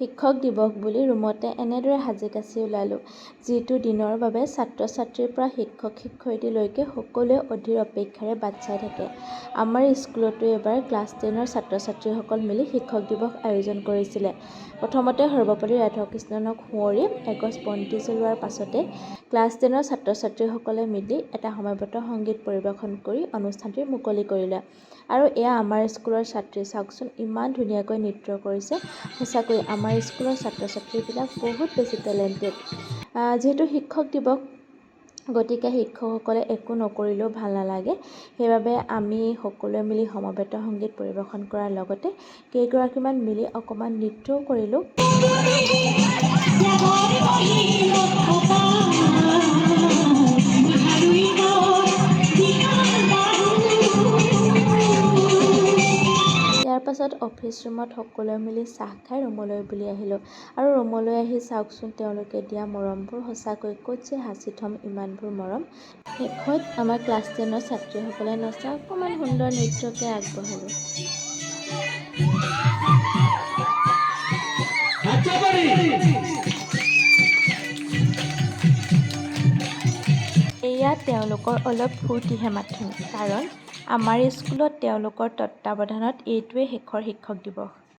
শিক্ষক দিৱস বুলি ৰুমতে এনেদৰে সাজি কাচি ওলালোঁ যিটো দিনৰ বাবে ছাত্ৰ ছাত্ৰীৰ পৰা শিক্ষক শিক্ষয়িত্ৰীলৈকে সকলোৱে অধীৰ অপেক্ষাৰে বাট চাই থাকে। আমাৰ স্কুলতো এইবাৰ ক্লাছ টেনৰ ছাত্ৰ ছাত্ৰীসকল মিলি শিক্ষক দিৱস আয়োজন কৰিছিলে। প্ৰথমতে সৰ্বপল্লী ৰাধাকৃষ্ণণক সুঁৱৰি এগছ বন্তি জ্বলোৱাৰ পাছতে ক্লাছ টেনৰ ছাত্ৰ ছাত্ৰীসকলে মিলি এটা সমবেত সংগীত পৰিৱেশন কৰি অনুষ্ঠানটি মুকলি কৰিলে। আৰু এয়া আমাৰ স্কুলৰ ছাত্ৰী চাওকচোন ইমান ধুনীয়াকৈ নৃত্য কৰিছে। সঁচাকৈ আমাৰ স্কুলৰ ছাত্ৰ ছাত্ৰীবিলাক বহুত বেছি টেলেণ্টেড যিহেতু শিক্ষক দিৱস গতিকে শিক্ষকসকলে একো নকৰিলেও ভাল নালাগে। সেইবাবে আমি সকলোৱে মিলি সমবেত সংগীত পৰিৱেশন কৰাৰ লগতে কেইগৰাকীমান মিলি অকণমান নৃত্যও কৰিলোঁ। পাছত অফিচ ৰুমত সকলোৱে মিলি চাহ খাই ৰুমলৈ বুলি আহিলোঁ। আৰু ৰুমলৈ আহি চাওকচোন তেওঁলোকে দিয়া মৰমবোৰ সঁচাকৈ ক'ত যে সাঁচি থ'ম ইমানবোৰ মৰম। শেষত আমাৰ ক্লাছ টেনৰ ছাত্ৰীসকলে নচা অকণমান সুন্দৰ নৃত্যকে আগবঢ়ালোঁ। এয়া তেওঁলোকৰ অলপ ফূৰ্তিহে মাথোন কাৰণ আমাৰ স্কুলত তেওঁলোকৰ তত্বাৱধানত এইটোৱেই শেষৰ শিক্ষক দিৱস।